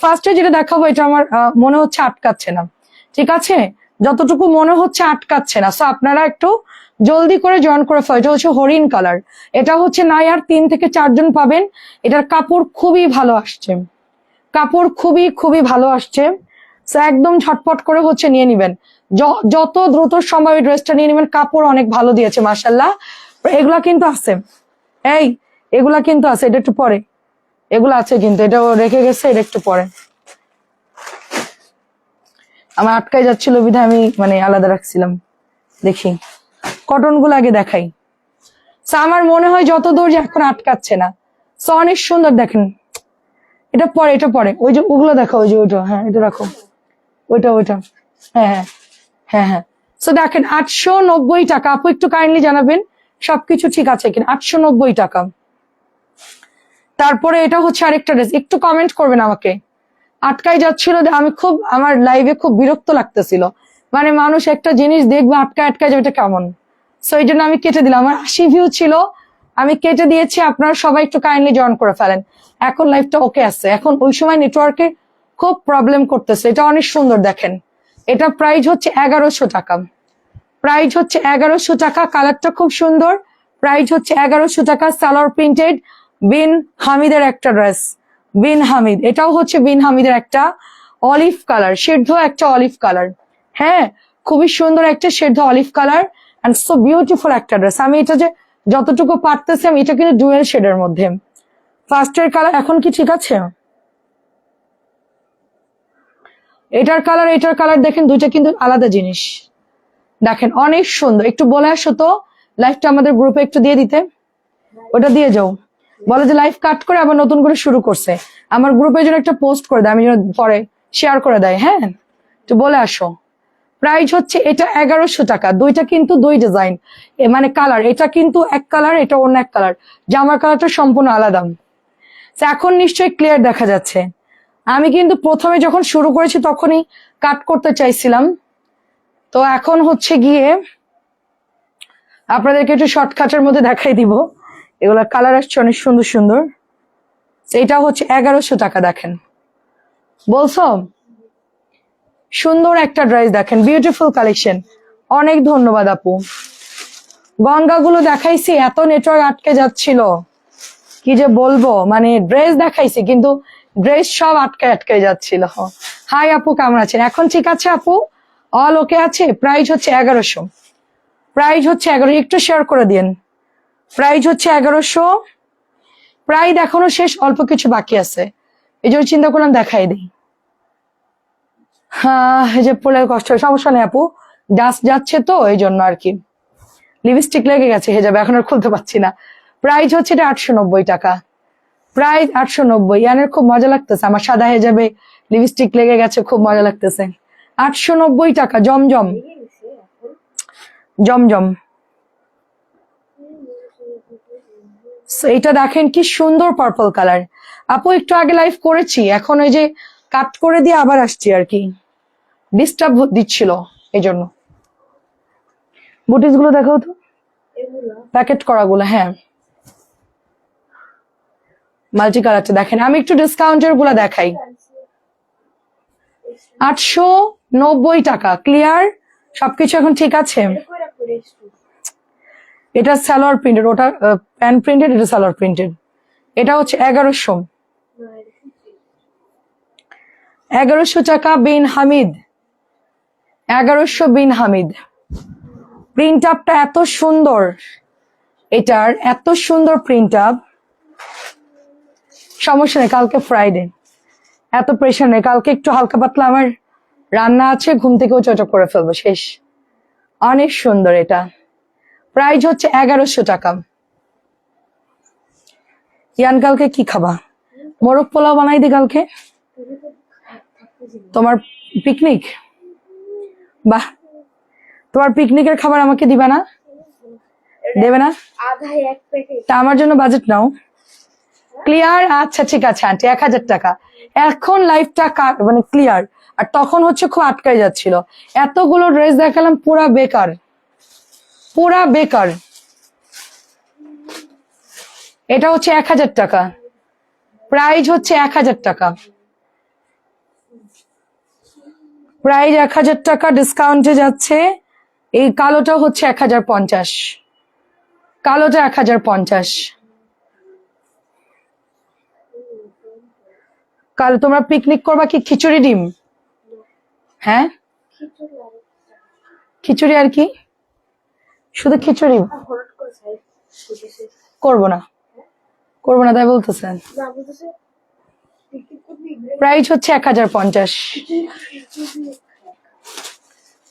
ফার্স্টে যেটা দেখাবো এটা আমার মনে হচ্ছে আটকাচ্ছে না। ঠিক আছে? যতটুকু মনে হচ্ছে আটকাচ্ছে না। সো আপনারা একটু জলদি করে জয়েন করে ফেলো এটা হচ্ছে হরিণ কালার এটা হচ্ছে নায়ার তিন থেকে চারজন পাবেন। এটার কাপড় খুবই ভালো আসছে। কাপড় খুবই খুবই ভালো আসছে। So, একদম ঝটপট করে হচ্ছে নিয়ে নিবেন। যত দ্রুত সম্ভব এই ড্রেসটা নিয়ে নিবেন। কাপড় অনেক ভালো দিয়েছে মার্শাল্লাহ এগুলা কিন্তু আছে। এই এগুলা কিন্তু আছে। এটা একটু পরে। এগুলো আছে কিন্তু এটা রেখে গেছে, এটা একটু পরে। আমার আটকাই যাচ্ছিল বিধায় আমি মানে আলাদা রাখছিলাম। দেখি। কটনগুলো আগে দেখাই। আমার মনে হয় যত দূর যে এখন আটকাচ্ছে না। সো, অনেক সুন্দর দেখেন। এটা পরে এটা পরে। ওই যে, ওগুলো দেখো, ওই যে, ওইটা। হ্যাঁ এটা রাখো। ওইটা ওইটা। হ্যাঁ হ্যাঁ। হ্যাঁ হ্যাঁ। সো, দেখেন, আটশো নব্বই টাকা। আপু, একটু কাইন্ডলি জানাবেন, সবকিছু ঠিক আছে কিনা? আটশো নব্বই টাকা। তারপরে এটা হচ্ছে আরেকটা ড্রেস একটু কমেন্ট করবেন আমাকে। আটকাই যাচ্ছিল আমি খুব, আমার লাইভে খুব বিরক্ত লাগতেছিল। মানে মানুষ একটা জিনিস দেখবে, আটকায় আটকায় যাবে, এটা কেমন? সো এই জন্য আমি কেটে দিলাম। আমার আশি ভিউ ছিল, আমি কেটে দিয়েছি, আপনারা সবাই একটু কাইন্ডলি জয়েন করে ফেলেন। এখন লাইফটা ওকে আছে। এখন ওই সময় নেটওয়ার্কে খুব প্রবলেম করতেছে। এটা অনেক সুন্দর দেখেন। এটা প্রাইস হচ্ছে এগারোশো টাকা। প্রাইস হচ্ছে এগারোশো টাকা কালারটা খুব সুন্দর। প্রাইস হচ্ছে এগারোশো টাকা সালোয়ার প্রিন্টেড বিন হামিদের একটা ড্রেস বিন হামিদ, এটাও হচ্ছে বিন হামিদের একটা অলিভ কালার সিদ্ধ একটা অলিভ কালার হ্যাঁ খুবই সুন্দর একটা সেদ্ধ olive colour and so beautiful একটা ড্রেস আমি এটা যে যতটুকু পারতেছি আমি এটা কিন্তু ডুয়েল শেডের মধ্যে। ফার্স্টের কালার এখন কি ঠিক আছে? এটার কালার এটার কালার দেখেন, দুইটা কিন্তু আলাদা জিনিস। দেখেন, অনেক সুন্দর। একটু বলে আসো তো লাইফটা আমাদের গ্রুপে একটু দিয়ে দিতে। ওটা দিয়ে যাও। বলে যে লাইফ কাট করে আবার নতুন করে শুরু করছে। আমার গ্রুপে যেন একটা পোস্ট করে দেয়, আমি যেন পরে শেয়ার করে দেয় হ্যাঁ? তো বলে আসো। প্রাইস হচ্ছে এটা এগারোশো টাকা, দুইটা কিন্তু দুই ডিজাইন মানে কালার এটা কিন্তু এক কালার এটা অন্য এক কালার জামার কালারটা সম্পূর্ণ আলাদা। এখন নিশ্চয়ই ক্লিয়ার দেখা যাচ্ছে। আমি কিন্তু প্রথমে যখন শুরু করেছি তখনই কাট করতে চাইছিলাম। তো এখন হচ্ছে গিয়ে আপনাদেরকে একটু শর্টকাটের মধ্যে দেখাই দিব। এগুলা কালার আসছে অনেক সুন্দর সুন্দর। এটা হচ্ছে এগারোশো টাকা, দেখেন। বলছো? সুন্দর একটা ড্রেস দেখেন বিউটিফুল কালেকশন অনেক ধন্যবাদ আপু। গঙ্গাগুলো দেখাইছি, এত নেটওয়ার্ক আটকে যাচ্ছিল। কি যে বলব মানে ড্রেস দেখাইছি, কিন্তু ড্রেস সব আটকে আটকে যাচ্ছিল। হাই আপু, কেমন আছেন? এখন ঠিক আছে আপু? অল ওকে আছে? প্রাইস হচ্ছে এগারোশো। প্রাইস হচ্ছে এগারো একটু শেয়ার করে দিন প্রাইস হচ্ছে এগারোশো। প্রায় এখনও শেষ, অল্প কিছু বাকি আছে। এই জন্য চিন্তা করলাম দেখাই দিই। হ্যাঁ এই যে পোলের কষ্ট, সমস্যা নেই আপু। ডাস্ট যাচ্ছে তো, এই জন্য আর কি। লিপস্টিক লেগে গেছে হেজাবে এখন আর খুলতে পারছি না। প্রাইস হচ্ছে এটা আটশো নব্বই টাকা। প্রাইস আটশো নব্বই, ইয়ানের খুব মজা লাগতেছে, আমার সাদা হেজাবে লিপস্টিক লেগে গেছে, খুব মজা লাগতেছে। আটশো নব্বই টাকা, জমজম। জমজম। এটা দেখেন কি সুন্দর পার্পল কালার আপু একটু আগে লাইভ করেছি এখন ওই যে কাট করে দিয়ে আবার আসছি আর কি। ডিস্টার্ব দিচ্ছিল এই জন্য বুটিসগুলো দেখাও তো। প্যাকেট করা গুলো হ্যাঁ। মাল্টি কালারটা দেখেন আমি একটু ডিসকাউন্টেরগুলা দেখাই। আটশো। নব্বই টাকা ক্লিয়ার সবকিছু এখন ঠিক আছে? এটা সালোয়ার প্রিন্টেড, ওটা প্যান প্রিন্টেড, এটা সালোয়ার প্রিন্টেড। এটা হচ্ছে এগারোশো। এগারোশো টাকা বিন হামিদ। এগারোশো বিন হামিদ। প্রিন্ট আপটা এত সুন্দর। এটার এত সুন্দর প্রিন্ট আপ। সমস্যা নেই, কালকে ফ্রাইডে এত প্রেশার নেই, কালকে একটু হালকা পাতলা আমার রান্না আছে, ঘুম থেকেও চটক করে ফেলব, শেষ। অনেক সুন্দর এটা। প্রাইস হচ্ছে এগারোশো টাকা। ইয়ান, কালকে কি খাবা? মোরগ পোলাও বানাই দি কালকে। তোমার পিকনিক বাহ। তোমার পিকনিকের খাবার আমাকে দিবে না? দেবে না? তা আমার জন্য বাজেট নাও। ক্লিয়ার আচ্ছা ঠিক আছে, আন্টি, এক হাজার টাকা। এখন লাইফটা মানে ক্লিয়ার আর তখন হচ্ছে খুব আটকাই যাচ্ছিল। এতগুলো ড্রেস দেখালাম, পুরা বেকার। পুরা বেকার। এটা হচ্ছে এক হাজার টাকা। প্রাইজ হচ্ছে এক হাজার টাকা। প্রাইজ এক হাজার টাকা ডিসকাউন্টে যাচ্ছে। এই কালোটা হচ্ছে এক হাজার পঞ্চাশ। কালোটা এক হাজার পঞ্চাশ। কাল তোমরা পিকনিক করবা কি খিচুড়ি ডিম? হ্যাঁ? খিচুড়ি আর কি? শুধু খিচুড়ি? করব না। করব না তাই বলতেছেন? প্রাইস হচ্ছে এক হাজার পঞ্চাশ।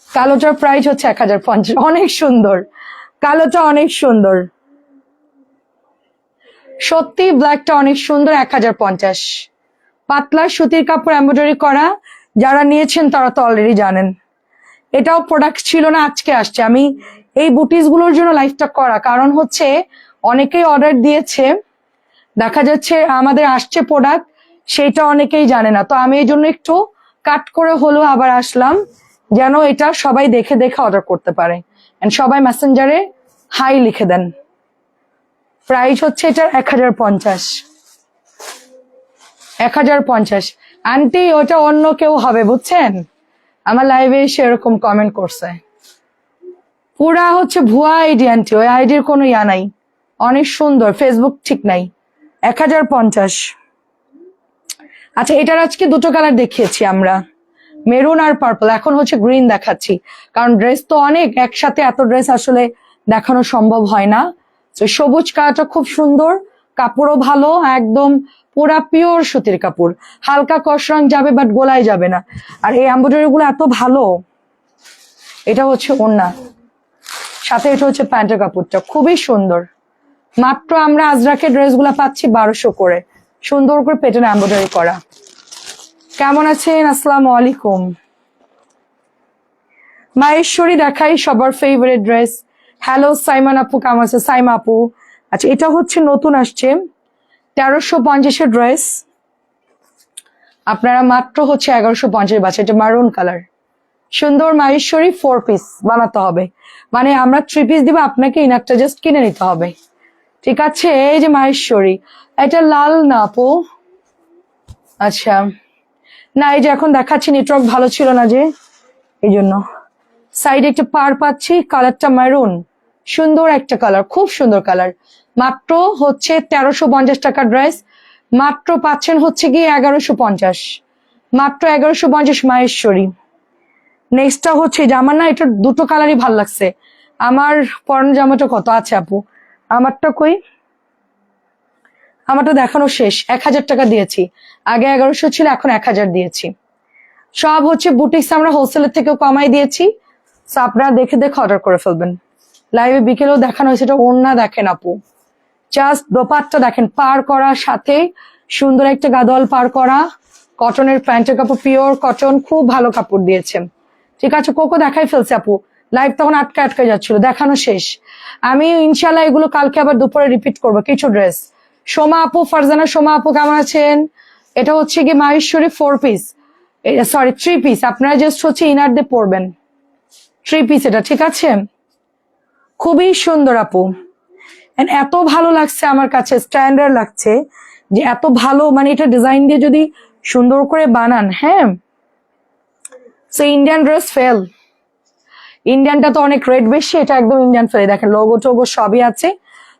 কালোটার প্রাইস হচ্ছে এক হাজার পঞ্চাশ। অনেক সুন্দর। কালোটা অনেক সুন্দর। সত্যি ব্ল্যাকটা অনেক সুন্দর, এক হাজার পঞ্চাশ। পাতলা সুতির কাপড় এমব্রয়ডারি করা, যারা নিয়েছেন তারা তো অলরেডি জানেন। এটাও প্রোডাক্ট ছিল না, আজকে আসছে। আমি এই বুটিসগুলোর জন্য লাইফটা করা। কারণ হচ্ছে, অনেকেই অর্ডার দিয়েছে। দেখা যাচ্ছে, আমাদের আসছে প্রোডাক্ট সেটা অনেকেই জানে না। তো আমি এই জন্য একটু কাট করে হলেও আবার আসলাম, যেন এটা সবাই দেখে দেখে অর্ডার করতে পারে। এন্ড সবাই মেসেঞ্জারে হাই লিখে দেন। প্রাইস হচ্ছে এটার এক হাজার পঞ্চাশ। এক হাজার পঞ্চাশ। আন্টি ওটা অন্য কেউ হবে, বুঝছেন? আমার লাইভে এসে এরকম কমেন্ট করছে। পুরা হচ্ছে ভুয়া আইডি আন্টি ওই আইডির কোনো ইয়া নাই। অনেক সুন্দর ফেসবুক ঠিক নাই। এক হাজার পঞ্চাশ। আচ্ছা এটার আজকে দুটো কালার দেখিয়েছি আমরা। মেরুন আর পার্পল এখন হচ্ছে গ্রিন দেখাচ্ছি। কারণ ড্রেস তো অনেক, একসাথে এত ড্রেস আসলে দেখানো সম্ভব হয় না। তো সবুজ কালারটা খুব সুন্দর, কাপড়ও ভালো, একদম পুরা পিওর সুতির কাপড়। হালকা কসরং যাবে বাট গোলায় যাবে না। আর এই এম্ব্রয়ডারি গুলো এত ভালো, এটা হচ্ছে ওন্না সাথে এটা হচ্ছে প্যান্টের কাপড়টা, খুবই সুন্দর। মাত্র আমরা আজরাকের ড্রেসগুলো পাচ্ছি বারোশো করে। সুন্দর করে পেটের এম্ব্রয়ডারি করা। কেমন আছেন? আসসালাম আলাইকুম। মায়েশ্বরী দেখাই সবার ফেভারিট ড্রেস হ্যালো সাইমান আপু, কেমন আছে? সাইমা আপু। আচ্ছা এটা হচ্ছে নতুন আসছে। তেরোশো পঞ্চাশের ড্রেস আপনারা মাত্র হচ্ছে এগারোশো পঞ্চাশ বাচ্চা, এটা মারুন কালার সুন্দর মাহেশ্বরী ফোর পিস বানাতে হবে। মানে আমরা থ্রি পিস দিব, আপনাকে ইনারটা জাস্ট কিনে নিতে হবে। ঠিক আছে? এই যে মাহেশ্বরী, এটা লাল না আপু? আচ্ছা। না, এই যে এখন দেখাচ্ছি নেটওয়ার্ক ভালো ছিল না যে। এই জন্য। সাইডে একটা পার পাচ্ছি কালারটা মারুন সুন্দর একটা কালার খুব সুন্দর কালার মাত্র হচ্ছে তেরোশো পঞ্চাশ টাকার ড্রেস মাত্র পাচ্ছেন হচ্ছে গিয়ে এগারোশো পঞ্চাশ। মাত্র এগারোশো পঞ্চাশ মাহেশ্বরী। নেক্সটটা হচ্ছে আমার না এটা দুটো কালারই ভালো লাগছে। আমার পরানো জামাটা কত? আছে আপু, আমারটা কই? আমারটা দেখানো শেষ, এক হাজার টাকা দিয়েছি। আগে এগারোশো ছিল, এখন এক হাজার দিয়েছি। সব হচ্ছে বুটিক্স আমরা হোলসেলের থেকেও কমাই দিয়েছি। So, আপনারা দেখে দেখে অর্ডার করে ফেলবেন। লাইভে বিকেলেও দেখানো হয়েছে, এটা ওন্না দেখেন আপু। জাস্ট দোপাট্টা দেখেন, পার করার সাথে সুন্দর একটা গাদোয়াল পার করা। কটনের প্যান্টের কাপড় পিওর কটন খুব ভালো কাপড় দিয়েছে। ঠিক আছে, কোকো দেখাই ফেলছে আপু। লাইভ তখন আটকে আটকে যাচ্ছিল, দেখানো শেষ। আমি ইনশাল্লাহ এগুলো কালকে আবার দুপুরে রিপিট করব। কিছু ড্রেস সোমা আপু, ফারজানা, সোমা আপু কেমন আছেন? এটা হচ্ছে গিয়ে Maheshwari four piece sorry three piece আপনারা জাস্ট হচ্ছে ইনার দিয়ে পরবেন। থ্রি পিস এটা, ঠিক আছে? খুবই সুন্দর আপু। এত ভালো লাগছে আমার কাছে স্ট্যান্ডার্ড লাগছে যে এত ভালো মানে এটা ডিজাইন দিয়ে যদি সুন্দর করে বানান হ্যাঁ? সো ইন্ডিয়ান ড্রেস ফেল ইন্ডিয়ানটা তো অনেক রেট বেশি, এটা একদম ইন্ডিয়ান ফেল দেখেন লোগো টোগো সবই আছে।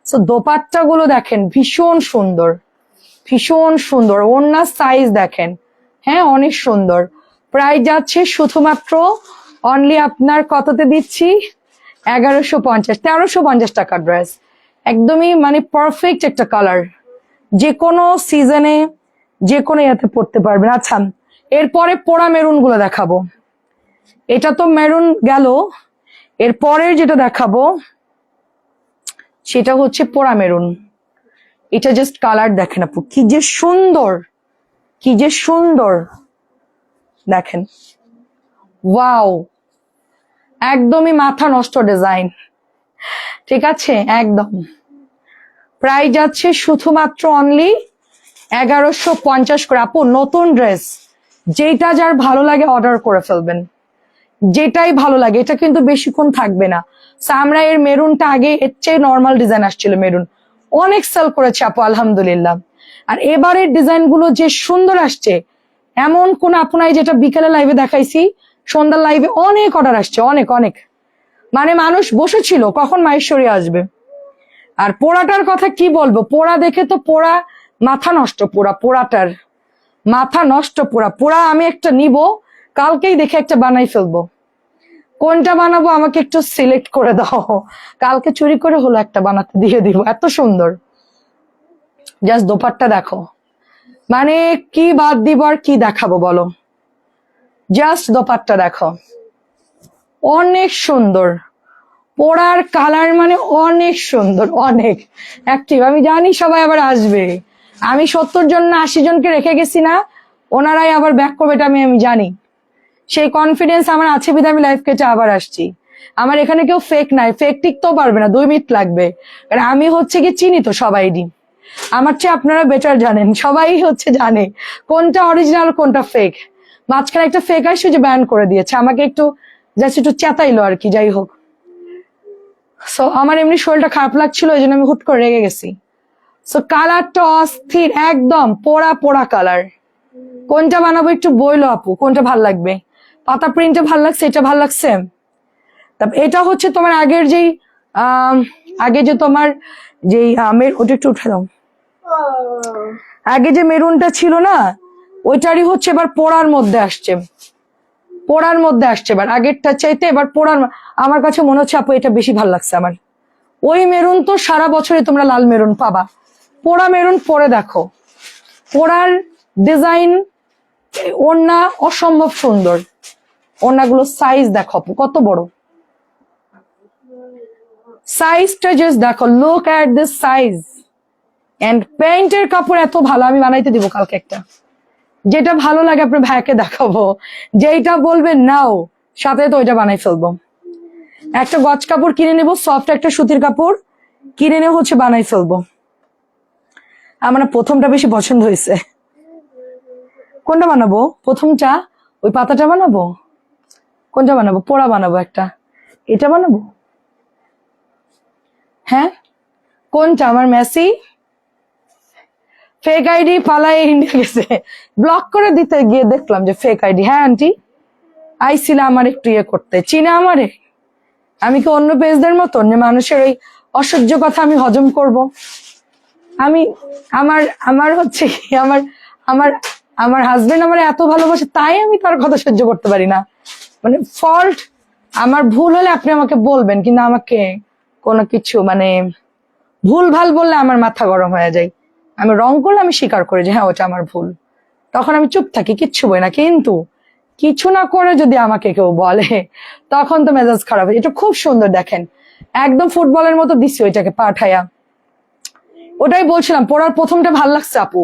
সো দোপাট্টা গুলো দেখেন, ভীষণ সুন্দর। ভীষণ সুন্দর। ওনার সাইজ দেখেন। হ্যাঁ অনেক সুন্দর। প্রাইস যাচ্ছে শুধুমাত্র অনলি আপনার কততে দিচ্ছি? এগারোশো পঞ্চাশ, তেরোশো পঞ্চাশ টাকার ড্রেস একদমই মানে পারফেক্ট একটা কালার যে কোনো সিজনে যে কোনো ইয়াতে পড়তে পারবেন। আচ্ছা এরপরে পোড়া মেরুনগুলো দেখাবো। এটা তো মেরুন গেল। এর পরের যেটা দেখাবো, সেটা হচ্ছে পোড়া মেরুন এটা জাস্ট কালার দেখেন আপু, কি যে সুন্দর, কি যে সুন্দর। দেখেন। ওয়াও একদমই মাথা নষ্ট ডিজাইন ঠিক আছে? একদম। প্রাইস যাচ্ছে শুধুমাত্র অনলি এগারোশো পঞ্চাশ করে। আপু, নতুন ড্রেস যেটা যার ভালো লাগে অর্ডার করে ফেলবেন। যেটাই ভালো লাগে, এটা কিন্তু বেশিক্ষণ থাকবে না। আমরা এর মেরুনটা আগে এর চেয়ে নর্মাল ডিজাইন আসছিল মেরুন। অনেক সেল করেছে আপু, আলহামদুলিল্লাহ। আর এবারের ডিজাইনগুলো যে সুন্দর আসছে, এমন কোন আপনাই যেটা বিকেলে লাইভে দেখাইছি, সন্ধ্যার লাইভে অনেক অর্ডার আসছে, অনেক অনেক। মানে মানুষ বসেছিল, কখন মাহেশ্বরী আসবে। আর পোড়াটার কথা কি বলব, পোড়া দেখে তো পোড়া মাথা নষ্ট পোড়া, পোড়াটার মাথা নষ্ট পোড়া। পোড়া আমি একটা নিব কালকেই দেখে একটা বানাই ফেলব। কোনটা বানাবো আমাকে একটু সিলেক্ট করে দাও। কালকে চুরি করে হলো একটা বানাতে দিয়ে দিব, এত সুন্দর। জাস্ট দোপাট্টা দেখো। মানে কি বাদ দিব আর কি দেখাবো বলো? জাস্ট দোপাট্টা দেখো। অনেক সুন্দর। পোড়ার কালার মানে অনেক সুন্দর, অনেক। অ্যাক্টিভ আমি জানি সবাই আবার আসবে। আমি সত্তর জন না আশি জনকে রেখে গেছি না, ওনারাই আবার ব্যাক করবে এটা আমি আমি জানি। সেই কনফিডেন্স আমার আছে বিধে আমি লাইফ কেটে আবার আসছি। আমার এখানে কেউ ফেক নাই ফেক টিকতেও পারবে না, দুই মিনিট লাগবে। কারণ আমি হচ্ছে কি চিনি তো সবাই আমার চেয়ে আপনারা বেটার জানেন, সবাই হচ্ছে জানে কোনটা অরিজিনাল কোনটা ফেক মাঝখানে একটা ফেক আসছে যে ব্যান করে দিয়েছে, আমাকে একটু জাস্ট একটু চেতাইলো আর কি, যাই হোক। সো আমার এমনি শরীরটা খারাপ লাগছিল ওই জন্য আমি হুট করে রেগে গেছি। সো কালারটা অস্থির, একদম পোড়া পোড়া কালার কোনটা বানাবো একটু বইলো আপু, কোনটা ভালো লাগবে? পাতা প্রিন্টটা ভালো লাগছে, এটা ভালো লাগছে? তারপর এটা হচ্ছে তোমার আগের যেই আগে যে তোমার যেই আমের ওটা একটু উঠে দাও। আগে যে মেরুনটা ছিল না, ওইটারই হচ্ছে এবার পোড়ার মধ্যে আসছে। পোড়ার মধ্যে আসছে এবার আগেরটা চাইতে এবার পোড়ার আমার কাছে মনে হচ্ছে আপু এটা বেশি ভালো লাগছে আমার। ওই মেরুন তো সারা বছরই তোমরা লাল মেরুন পাবা। পোড়া মেরুন পরে দেখো। পোড়ার ডিজাইন ওড়না অসম্ভব সুন্দর। ওড়নাগুলো সাইজ দেখো কত বড়? সাইজটা জাস্ট দেখো look at this size and পেইন্টের কাপড় এত ভালো, আমি বানাইতে দিব কালকে একটা। যেটা ভালো লাগে আপনার ভাইকে দেখাবো। যেইটা বলবে, নাও। সাথে তো ওইটা বানাই ফেলব। একটা গজ কাপড় কিনে নেব সফট একটা সুতির কাপড় কিনে নিয়ে হচ্ছে বানাই ফেলব। আমার প্রথমটা বেশি পছন্দ হয়েছে। কোনটা বানাবো? প্রথমটা ওই পাতাটা বানাবো? কোনটা বানাবো? পোড়া বানাবো একটা। এটা বানাবো? হ্যাঁ? কোনটা? আমার মেসি? ফেক আইডি পালায় ইন্ডিয়া গেছে। ব্লক করে দিতে গিয়ে দেখলাম যে ফেক আইডি হ্যাঁ আন্টি? আইছিল আমার একটু ইয়ে করতে। চিনা আমারে? আমি কি অন্য পেজদের মতন? যে মানুষের ওই অসহ্য কথা আমি হজম করব? আমি আমার আমার হচ্ছে কি? আমার আমার আমার হাজবেন্ড আমার এত ভালোবাসে তাই আমি তার কথা সহ্য করতে পারি না। মানে ফল্ট আমার ভুল হলে আপনি আমাকে বলবেন, কিন্তু আমাকে কোনো কিছু মানে ভুল ভালো বললে আমার মাথা গরম হয়ে যায়। আমি রং করলে আমি স্বীকার করি যে হ্যাঁ ওটা আমার ভুল। তখন আমি চুপ থাকি, কিচ্ছু বই না। কিন্তু কিছু না করে যদি আমাকে কেউ বলে, তখন তো মেজাজ খারাপ হয়। এটা খুব সুন্দর দেখেন। একদম ফুটবলের মতো দিচ্ছি ওইটাকে পাঠাইয়া ওটাই বলছিলাম, পড়ার প্রথমটা ভালো লাগছে আপু।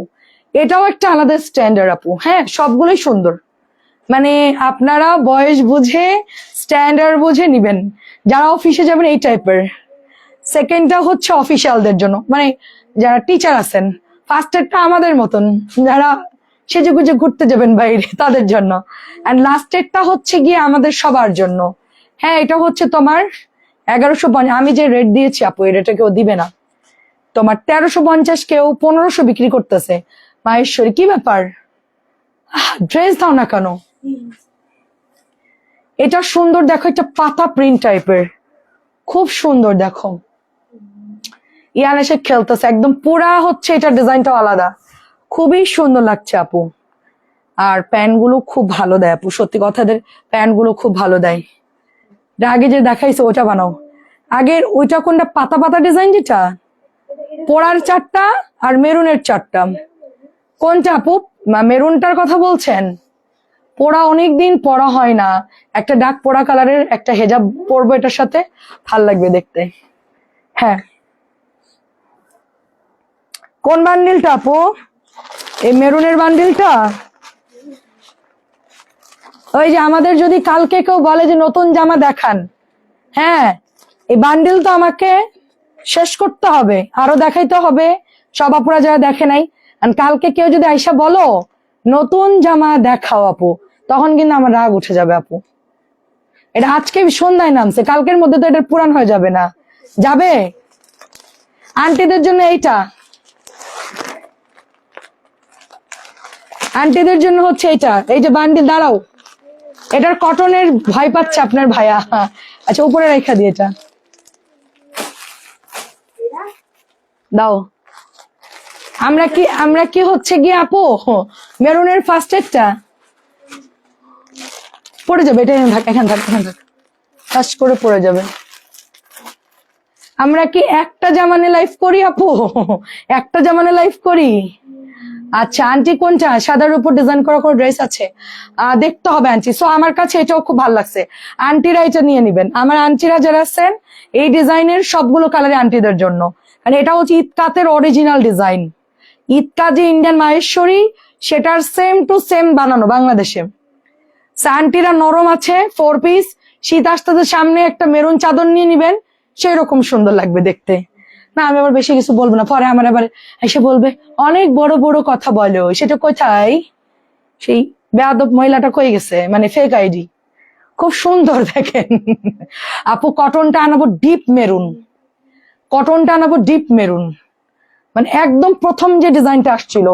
এটাও একটা আলাদা স্ট্যান্ডার্ড আপু। হ্যাঁ সবগুলোই সুন্দর। মানে আপনারা বয়স বুঝে স্ট্যান্ডার্ড বুঝে নিবেন। যারা অফিসে যাবেন এই টাইপের সেকেন্ডটা হচ্ছে অফিসিয়ালদের জন্য। মানে যারা টিচার আছেন ফার্স্টেরটা আমাদের মতন। যারা সেজে গুজে ঘুরতে যাবেন বাইরে, তাদের জন্য। অ্যান্ড লাস্টেরটা হচ্ছে গিয়ে আমাদের সবার জন্য। হ্যাঁ এটা হচ্ছে তোমার এগারোশো আমি যে রেট দিয়েছি, আপু, এই রেটে কেউ দিবে না। তোমার তেরোশো পঞ্চাশ কেউ পনেরোশো বিক্রি করতেছে। মাহেশ্বরী, কি ব্যাপার? ড্রেস দাও না কেন। এটা সুন্দর দেখো, একটা পাতা প্রিন্ট টাইপের খুব সুন্দর দেখো। ইয়ান এসে খেলতেছে, একদম পুরা হচ্ছে এটা ডিজাইনটাও আলাদা। খুবই সুন্দর লাগছে আপু। আর প্যান্টগুলো খুব ভালো দেয় আপু, সত্যি কথাদের প্যান্টগুলো খুব ভালো দেয়। আগে যে দেখাইছে, ওটা বানাও। আগের ওইটা কোনটা, পাতা পাতা ডিজাইন যেটা? পোড়ার চারটা আর মেরুনের চারটা। কোনটা আপু? মেরুনটার কথা বলছেন? পোড়া অনেকদিন পরা হয় না। একটা ডাক পোড়া কালারের, একটা হেজাব পরবো এটার সাথে, ভালো লাগবে দেখতে। হ্যাঁ। কোন বান্ডিলটা আপু? এই মেরুনের বান্ডিলটা? ওই যে আমাদের যদি কালকে কেউ বলে যে নতুন জামা দেখান। হ্যাঁ এই বান্ডিল তো আমাকে শেষ করতে হবে, আরও দেখাইতে হবে। সব আপুরা যারা দেখে নাই। কালকে কেউ যদি আইসা বলো, নতুন জামা দেখাও আপু। তখন কিন্তু আমার রাগ উঠে যাবে আপু। এটা আজকে সন্ধ্যায় নামছে, কালকের মধ্যে তো এটা পুরান হয়ে যাবে না। যাবে? আন্টিদের জন্য এইটা। আন্টিদের জন্য হচ্ছে এটা এই যে বান্ডিল, দাঁড়াও। এটার কটনের ভয় পাচ্ছে আপনার ভাইয়া। আচ্ছা উপরে রেখা দিয়ে এটা। দাও। আমরা কি আমরা কি হচ্ছে গিয়ে আপু? মেরুনের ফার্স্ট এডটা পড়ে যাবে, এটা এখানে থাক এখানে থাক, এখানে ফার্স্ট করে পড়ে যাবে। আমরা কি একটা জামানে লাইফ করি, আপু? একটা জামানে লাইফ করি? আচ্ছা আন্টি কোনটা? সাদার উপর ডিজাইন করা কোনো ড্রেস আছে? দেখতে হবে আন্টি সো আমার কাছে এটাও খুব ভালো লাগছে। আন্টিরা এটা নিয়ে নিবেন। আমার আন্টিরা যারা আছেন, এই ডিজাইনের সবগুলো কালারে আন্টিদের জন্য। কারণ এটা হচ্ছে ইতকাতের অরিজিনাল ডিজাইন ইতকা যে ইন্ডিয়ান মাহেশ্বরী, সেটার সেম টু সেম বানানো, বাংলাদেশে। স্যান্টিরা নরম আছে ফোর পিস শীত আসতে সামনে, একটা মেরুন চাদর নিয়ে নিবেন। সেই রকম সুন্দর লাগবে দেখতে। না, আমি আবার বেশি কিছু বলব না। পরে আমার আবার এসে বলবে, অনেক বড় বড় কথা বলো। সেটা কোথায় সেই বেয়াদব মহিলাটা কই গেছে? মানে ফেক আইডি খুব সুন্দর দেখেন। আপু কটনটা আনাবো ডিপ মেরুন কটনটা আনাবো ডিপ মেরুন মানে একদম প্রথম যে ডিজাইনটা আসছিল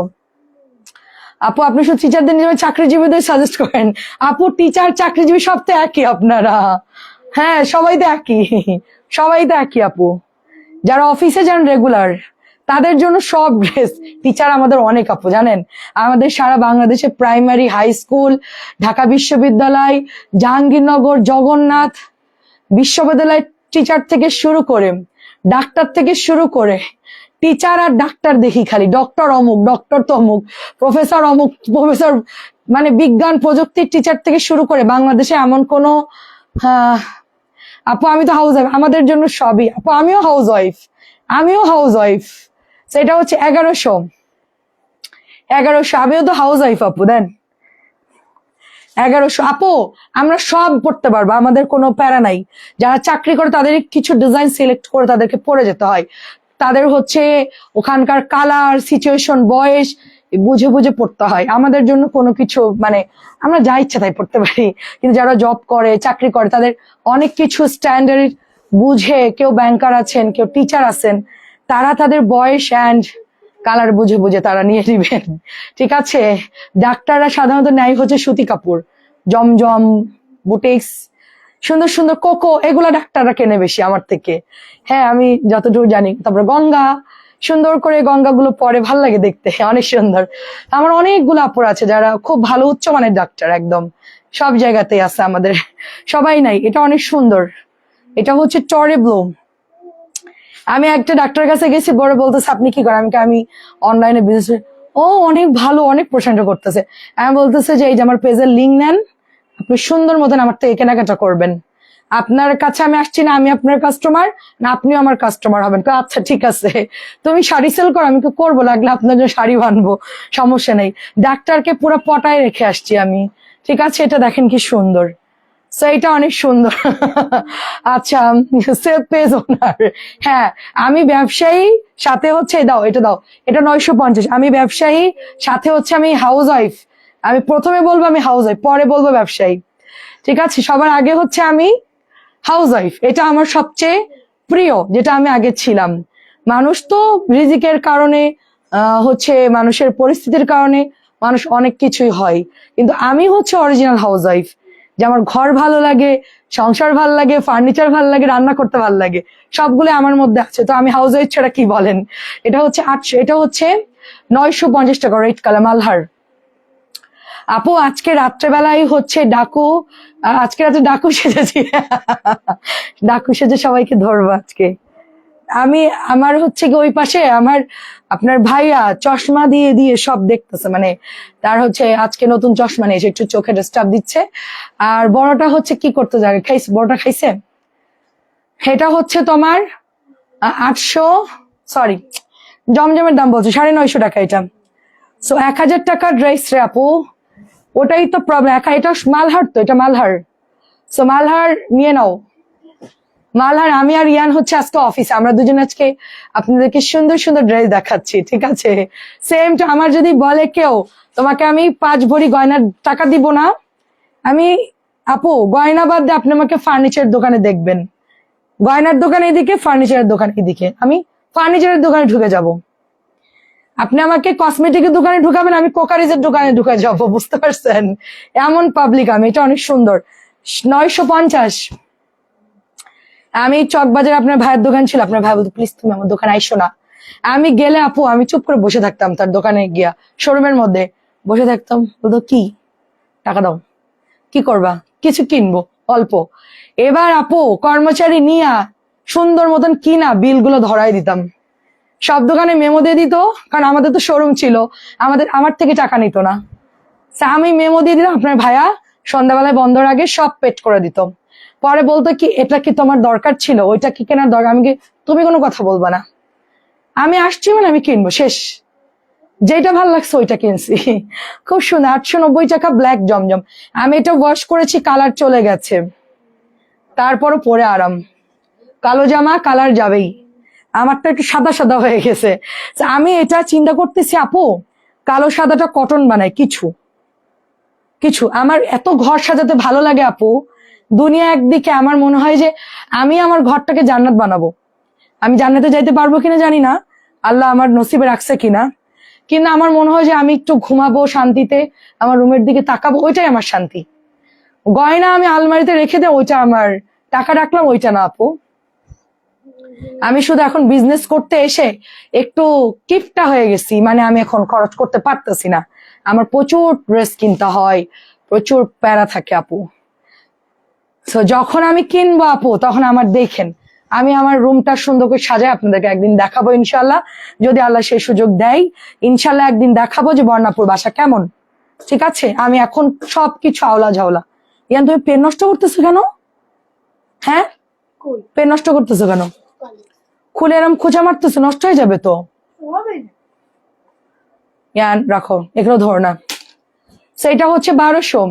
আপু, আপনি শুধু টিচারদের নিজের চাকরিজীবীদের সাজেস্ট করেন। আপু টিচার চাকরিজীবী সব তো একই আপনারা। হ্যাঁ সবাই তো একই। সবাই তো একই আপু। যারা অফিসে যান রেগুলার তাদের জন্য সব ড্রেস টিচার আমাদের অনেক আপু, জানেন? আমাদের সারা বাংলাদেশে প্রাইমারি হাই স্কুল ঢাকা বিশ্ববিদ্যালয়, জাহাঙ্গীরনগর, জগন্নাথ বিশ্ববিদ্যালয় টিচার থেকে শুরু করে, ডাক্তার থেকে শুরু করে টিচার আর ডাক্তার দেখি খালি। ডক্টর অমুক ডক্টর তমুক প্রফেসর অমুক প্রফেসর মানে বিজ্ঞান প্রযুক্তির টিচার থেকে শুরু করে বাংলাদেশে এমন কোনো আপু আমি তো হাউস আমাদের জন্য সবই। আপু আমিও হাউস ওয়াইফ আমিও হাউস ওয়াইফ সেটা হচ্ছে এগারোশো। এগারোশো, আমিও তো হাউস ওয়াইফ আপু, দেন। এগারোশো, আপু, আমরা সব পড়তে পারব, আমাদের কোনো প্যারা নাই। যারা চাকরি করে তাদের কিছু ডিজাইন সিলেক্ট করে তাদেরকে পড়ে যেতে হয়। তাদের হচ্ছে ওখানকার কালার সিচুয়েশন বয়স বুঝে বুঝে পড়তে হয়। আমাদের জন্য কোনো কিছু মানে আমরা যা ইচ্ছা তাই পড়তে পারি। কিন্তু যারা জব করে, চাকরি করে, তাদের অনেক কিছু স্ট্যান্ডার্ড বুঝে, কেউ ব্যাংকার আছেন, কেউ টিচার আছেন, তারা তাদের বয়স অ্যান্ড কালার বুঝে বুঝে তারা নিয়ে নেবেন। ঠিক আছে? ডাক্তাররা সাধারণত নেয় হচ্ছে সুতি কাপড়। জমজম, বুটিক্স সুন্দর সুন্দর কোকো, এগুলা ডাক্তাররা কেনে বেশি আমার থেকে। হ্যাঁ আমি যতদূর জানি। তারপরে গঙ্গা, সুন্দর করে গঙ্গাগুলো পরে ভালো লাগে দেখতে, অনেক সুন্দর। আমার অনেকগুলো আপুর আছে যারা খুব ভালো উচ্চমানের ডাক্তার একদম। সব জায়গাতেই আছে আমাদের। সবাই নাই, এটা অনেক সুন্দর। এটা হচ্ছে টরে ব্লুম। আমি একটা ডাক্তারের কাছে গেছি, বড় বলতেছে, আপনি কি করেন? আমি আমি অনলাইনে বিজনেস ও, অনেক ভালো, অনেক প্রশংসা করতেছে। আমি বলতেছে যে, এই যে আমার পেজের লিঙ্ক নেন। আপনি সুন্দর মতন আমার থেকে কেনাকাটা করবেন। আপনার কাছে আমি আসছি না, আমি আপনার কাস্টমার না আপনিও আমার কাস্টমার হবেন। আচ্ছা ঠিক আছে। তুমি শাড়ি সেল করো, আমি করব, লাগলে আপনার জন্য শাড়ি বানবো। সমস্যা নেই। ডাক্তারকে পুরো পটায় রেখে আসছি আমি। ঠিক আছে, এটা দেখেন কি সুন্দর। সো এটা অনেক সুন্দর। আচ্ছা ওনার হ্যাঁ আমি ব্যবসায়ী, সাথে হচ্ছে দাও, এটা দাও। এটা নয়শো পঞ্চাশ। আমি ব্যবসায়ী, সাথে হচ্ছে আমি হাউস ওয়াইফ আমি প্রথমে বলব আমি হাউস ওয়াইফ পরে বলব ব্যবসায়ী। ঠিক আছে? সবার আগে হচ্ছে আমি হাউস ওয়াইফ এটা আমার সবচেয়ে প্রিয়, যেটা আমি আগে ছিলাম। মানুষ তো রিজিকের কারণে হচ্ছে মানুষের পরিস্থিতির কারণে মানুষ অনেক কিছুই হয়। কিন্তু আমি হচ্ছে অরিজিনাল হাউস ওয়াইফ যে আমার ঘর ভালো লাগে, সংসার ভালো লাগে ফার্নিচার ভালো লাগে, রান্না করতে ভালো লাগে, সবগুলো আমার মধ্যে আছে। তো আমি হাউস ওয়াইফ ছাড়া কি বলেন? এটা হচ্ছে আটশো, এটা হচ্ছে নয়শো পঞ্চাশ টাকা রেড কালার মালহার আপু, আজকে রাত্রেবেলায় হচ্ছে ডাকু আজকে রাতে ডাকু সেজেছি। ডাকু সেজে সবাইকে ধরবো আজকে। আমি, আমার হচ্ছে কি ওই পাশে আমার, আপনার ভাইয়া চশমা দিয়ে দিয়ে সব দেখতেছে মানে তার হচ্ছে আজকে নতুন চশমা নিয়েছে একটু চোখে ডিস্টার্ব দিচ্ছে। আর বড়টা হচ্ছে কি করতে যাবে খাইছে, বড়টা খাইছে? এটা হচ্ছে তোমার আটশো সরি জমজমের দাম বলছে, সাড়ে নয়শো টাকা এটা। সো এক হাজার টাকার ড্রেস রে আপু। ওটাই তো প্রবলেম একা, এটা মালহার তো, এটা মালহার। সো মালহার, নিয়ে নাও। মালহার, আমি আর ইয়ান হচ্ছে আজকে অফিসে আমরা দুজন আজকে আপনাদেরকে সুন্দর সুন্দর ড্রেস দেখাচ্ছি, ঠিক আছে? সেম টু আমার যদি বলে কেউ, তোমাকে আমি পাঁচ ভরি গয়নার টাকা দিব না? আমি, আপু, গয়না বাদ দিয়ে আপনি আমাকে ফার্নিচার দোকানে দেখবেন। গয়নার দোকান এদিকে ফার্নিচারের দোকান এদিকে আমি ফার্নিচারের দোকানে ঢুকে যাব। আপনি আমাকে কসমেটিকের দোকানে ঢুকাবেন, আমি কোকারিজের দোকানে ঢুকে যাব, বুঝতে পারছেন? এমন পাবলিক আমি, এটা অনেক সুন্দর। নয়শো পঞ্চাশ। আমি চকবাজার আপনার ভাইয়ের দোকান ছিল, আপনার ভাই বলতো প্লিজ তুমি আমার দোকানে আইসো না। আমি গেলে, আপু, আমি চুপ করে বসে থাকতাম তার দোকানে গিয়া, শোরুমের মধ্যে। বসে থাকতাম, বলতো, কি? টাকা দাও। কি করবা? কিছু কিনবো, অল্প। এবার, আপু, কর্মচারী নিয়া সুন্দর মতন কিনা, বিলগুলো ধরাই দিতাম। সব দোকানে মেমো দিয়ে দিত, কারণ আমাদের তো শোরুম ছিল। আমাদের, আমার থেকে টাকা নিত না। আমি মেমো দিয়ে দিলাম, আপনার ভাইয়া সন্ধ্যাবেলায় বন্ধর আগে সব পেট করে দিত। পরে বলতো কি, এটা কি তোমার দরকার ছিল? ওইটা কি কেনার দরকার? আমি কি তুমি কোনো কথা বলব না। আমি আসছি মানে আমি কিনবো, শেষ। যেটা ভালো লাগছে ওইটা কিনছি। খুব সুন্দর, আটশো নব্বই টাকা ব্ল্যাক জমজম। আমি এটা ওয়াশ করেছি কালার চলে গেছে। তারপরও পরে আরাম। কালো জামা কালার যাবেই। আমারটা একটু সাদা সাদা হয়ে গেছে। আমি এটা চিন্তা করতেছি, আপু, কালো সাদাটা কটন বানায় কিছু। কিছু। আমার এত ঘর সাজাতে ভালো লাগে, আপু। দুনিয়া একদিকে আমার মনে হয় যে আমি আমার ঘরটাকে জান্নাত বানাবো। আমি জান্নাতে যাইতে পারব কিনা জানি না। আল্লাহ আমার নসিবে রাখছে কিনা। কিন্তু আমার মনে হয় যে আমি একটু ঘুমাবো শান্তিতে, আমার রুমের দিকে তাকাবো, ওইটাই আমার শান্তি। গয়না আমি আলমারিতে রেখে দেয় ওইটা আমার। টাকা রাখলাম, ওইটা না, আপু। আমি শুধু এখন বিজনেস করতে এসে একটু কিপটা হয়ে গেছি মানে আমি এখন খরচ করতে পারতেছি না। আমার প্রচুর ড্রেস কিনতে হয় প্রচুর প্যারা থাকে আপু। তো যখন আমি কিনবো আপু তখন আমার দেখেন আমি আমার রুমটা সুন্দর করে সাজাই আপনাদেরকে একদিন দেখাবো ইনশাল্লাহ যদি আল্লাহ সেই সুযোগ দেয় ইনশাল্লাহ একদিন দেখাবো যে বর্ণাপুর বাসা কেমন। ঠিক আছে? আমি এখন সবকিছু আওলা ঝাওলা ইয়ান তুমি পেন নষ্ট করতেছো কেন? হ্যাঁ? পেন নষ্ট করতেছো কেন? খুলে এরম খোঁজা মারতেছে নষ্ট হয়ে যাবে তো? হবে না। ইয়ান রাখো এগুলো ধরো না। সেটা হচ্ছে বারোশো।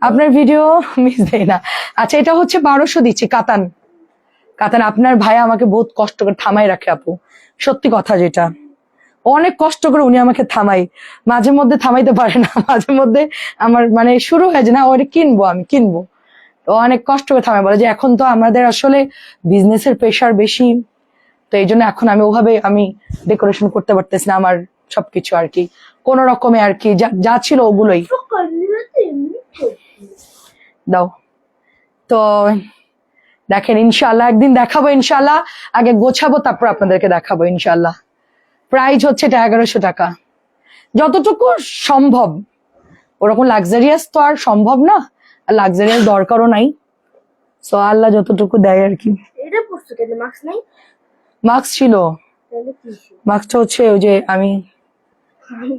আপনার ভিডিও মিস দেয় না। আচ্ছা এটা হচ্ছে বারোশো দিচ্ছি কাতান। কাতান আপনার ভাই আমাকে বহুত কষ্ট করে থামাই রাখে আপু। সত্যি কথা যেটা। অনেক কষ্ট করে উনি আমাকে থামাই মাঝে মধ্যে থামাইতে পারে না মাঝে মধ্যে আমার মানে শুরু হয়ে যায় না ওরে কিনবো আমি কিনবো। অনেক কষ্ট করে থামে বলে যে এখন তো আমাদের আসলে বিজনেসের প্রেশার বেশি। তো এই জন্য এখন আমি ওভাবে আমি ডেকোরেশন করতে পারতেছি না আমার সবকিছু আর কি। কোন রকমে আর কি যা- যা ছিল ওগুলোই। দাও। তো দেখেন ইনশাল্লাহ একদিন দেখাবো ইনশাল্লাহ আগে গোছাবো তারপর আপনাদেরকে দেখাবো ইনশাল্লাহ প্রাইস হচ্ছে এটা এগারোশো টাকা। যতটুকু সম্ভব ওরকম লাক্সারিয়াস তো আর সম্ভব না। লাক্সারিয়াস দরকারও নাই। সো আল্লাহ যতটুকু দেয় আর কি। এটা পড়ছো কেন? মাস্ক নাই? মাস্ক ছিল? মাস্কটা হচ্ছে ওই যে আমি আমি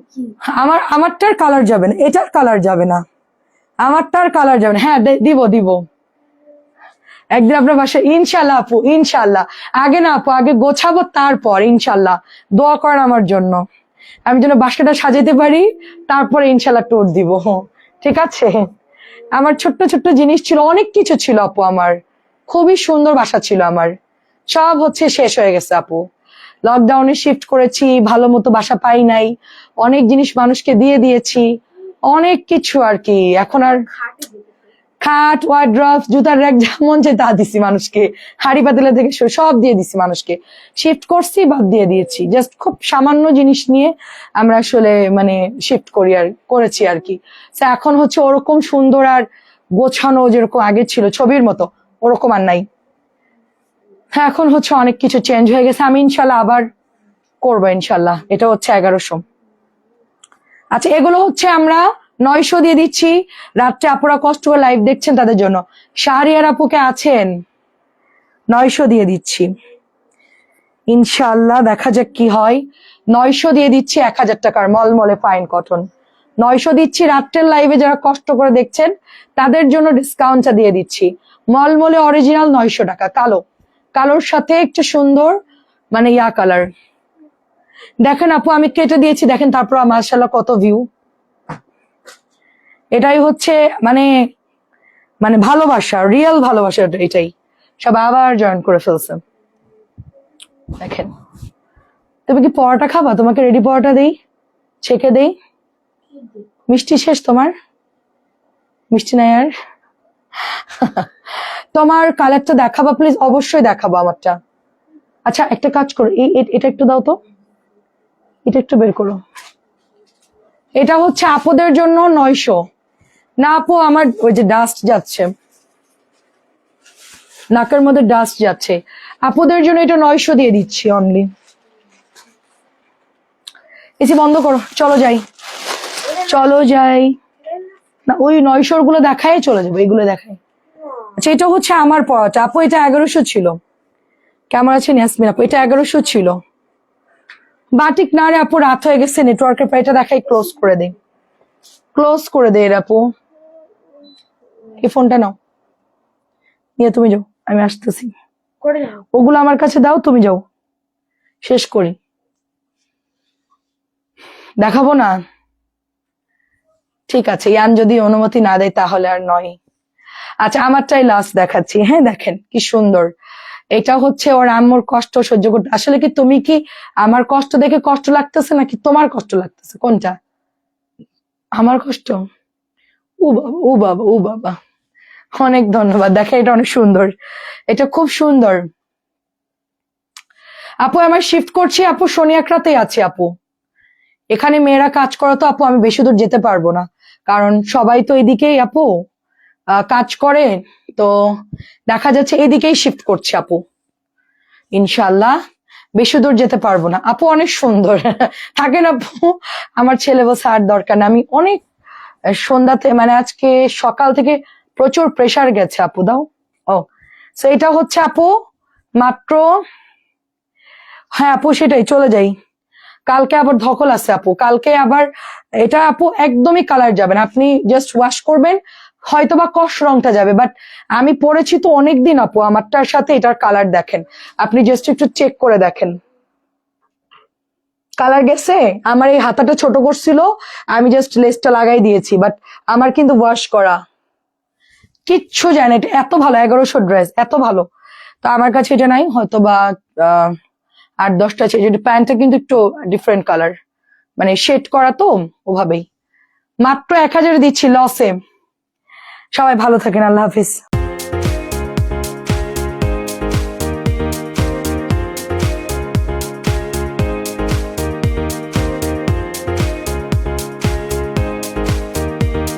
আমার আমারটার কালার যাবে না। এটার কালার যাবে না। আমারটার কালার যাবে না। হ্যাঁ দিব দিব। একদিন আপনার বাসায় ইনশাল্লাহ আপু ইনশাল্লাহ আগে না আপু আগে গোছাবো তারপর ইনশাল্লাহ দোয়া করেন আমার জন্য। আমি যেন বাসাটা সাজাতে পারি তারপরে ইনশাল্লাহ টোর দিব। ঠিক আছে? আমার ছোট্ট ছোট্ট জিনিস ছিল, অনেক কিছু ছিল আপু আমার। খুবই সুন্দর বাসা ছিল আমার। সব হচ্ছে শেষ হয়ে গেছে আপু। লকডাউনে শিফট করেছি, ভালো মতো বাসা পাই নাই, অনেক জিনিস মানুষকে দিয়ে দিয়েছি, অনেক কিছু আর কি। এখন আর খাটে ওয়ার্ড্রপ জুতার র্যাক যে তা দিছি মানুষকে। হাড়ি পাতিলা থেকে সব দিয়ে দিছি মানুষকে। শিফট করছি, বাদ দিয়ে দিয়েছি। জাস্ট খুব সামান্য জিনিস নিয়ে আমরা আসলে মানে শিফট করি আর করেছি আর কি। এখন হচ্ছে ওরকম সুন্দর আর গোছানো যেরকম আগে ছিল, ছবির মতো, ওরকম আর নাই। হ্যাঁ এখন হচ্ছে অনেক কিছু চেঞ্জ হয়ে গেছে। আমি ইনশাল্লাহ আবার করব ইনশাল্লাহ। এটা হচ্ছে এগারোশো। আচ্ছা এগুলো হচ্ছে আমরা নয়শো দিয়ে দিচ্ছি। রাত্রে আপুরা কষ্ট করে লাইভ দেখছেন তাদের জন্য। শাহরিয়ার আপুকে আছেন? নয়শো দিয়ে দিচ্ছি। ইনশাল্লাহ দেখা যাক কি হয়। নয়শো দিয়ে দিচ্ছি এক হাজার টাকার মলমলে ফাইন কটন নয়শো দিচ্ছি রাত্রের লাইভে যারা কষ্ট করে দেখছেন, তাদের জন্য ডিসকাউন্টটা দিয়ে দিচ্ছি। মলমলে অরিজিনাল নয়শো টাকা, কালো। কালোর সাথে একটু সুন্দর মানে ইয়া কালার দেখেন আপু, আমি কেটে দিয়েছি, দেখেন তারপর মার্শাল্লাহ কত ভিউ এটাই হচ্ছে মানে মানে ভালোবাসা রিয়েল ভালোবাসা এটাই। সব আবার জয়েন করে ফেলছে। দেখেন। তুমি কি পরোটা খাবা? তোমাকে রেডি পরোটা দেই? ছেঁকে দেই? মিষ্টি শেষ তোমার? মিষ্টি নাই আর? তোমার কালারটা দেখাবা প্লিজ অবশ্যই দেখাবো আমারটা। আচ্ছা একটা কাজ করো। এই এটা একটু দাও তো। এটা একটু বের করো। এটা হচ্ছে আপদের জন্য নয়শো। না আপু, আমার ওই যে ডাস্ট যাচ্ছে। নাকের মধ্যে ডাস্ট যাচ্ছে। আপুদের জন্য এটা নয়শো দিয়ে দিচ্ছি অনলি এসি বন্ধ করো, চলো যাই। চলো যাই। না, ওই নয়শোরগুলো দেখাই, চলে যাব, এগুলো দেখাই। আচ্ছা এটা হচ্ছে আমার পড়াটা। আপু, এটা এগারোশো ছিল। কেমন আছেন, ইয়াসমিন আপু? এটা এগারোশো ছিল। বাটিক না রে আপু, রাত হয়ে গেছে নেটওয়ার্কের পর এটা দেখাই ক্লোজ করে দে ক্লোজ করে দে এর আপু। এই ফোনটা নাও। নিয়ে তুমি যাও আমি আসতেছি। করে ওগুলো আমার কাছে দাও তুমি যাও। শেষ করি। দেখাবো না। ঠিক আছে ইয়ান যদি অনুমতি না দেয় তাহলে আর নয়। আচ্ছা আমারটাই লাস্ট দেখাচ্ছি। হ্যাঁ দেখেন কি সুন্দর। এটা হচ্ছে ওর আম্মুর কষ্ট সহ্য করতে। আসলে কি তুমি কি আমার কষ্ট দেখে কষ্ট লাগতেছে নাকি তোমার কষ্ট লাগতেছে? কোনটা? আমার কষ্ট? ও বাবা ও বাবা ও বাবা। অনেক ধন্যবাদ। দেখে, এটা অনেক সুন্দর। এটা খুব সুন্দর। আপু, আমার শিফট করছি। আপু শনিয়াকড়াতেই আছে, আপু। এখানে মেয়েরা কাজ করো তো, আপু, আমি বেশি দূর যেতে পারব না। কারণ সবাই তো এদিকেই, আপু। কাজ করে, তো দেখা যাচ্ছে এদিকেই শিফট করছে, আপু। ইনশাল্লাহ বেশি দূর যেতে পারব না। আপু, অনেক সুন্দর। থাকেন, আপু। আমার ছেলে বসে আর দরকার না আমি অনেক সন্ধ্যাতে মানে আজকে সকাল থেকে প্রচুর প্রেসার গেছে, আপু, দাও। ও তো এটা হচ্ছে, আপু, মাত্র হ্যাঁ আপু, সেটাই, চলে যাই। কালকে আবার ধকল আছে, আপু। কালকে আবার, এটা, আপু, একদমই কালার যাবেন আপনি জাস্ট ওয়াশ করবেন হয়তো বা কষ রংটা যাবে বাট আমি পরেছি তো অনেকদিন, আপু, আমারটার সাথে এটার কালার দেখেন। আপনি জাস্ট একটু চেক করে দেখেন। কালার গেছে? আমার এই হাতাটা ছোট করছিল, আমি জাস্ট লেসটা লাগাই দিয়েছি বাট আমার কিন্তু ওয়াশ করা। কিচ্ছু জানে এটা এত ভালো, এগারোশো ড্রেস, এত ভালো। তো আমার কাছে এটা নাই হয়তো বা আট, দশটা আছে। যেটা প্যান্টটা কিন্তু একটু ডিফারেন্ট কালার মানে শেড করা তো, ওভাবেই। মাত্র এক হাজার দিচ্ছি লসে সবাই ভালো থাকেন, আল্লাহ হাফিজ।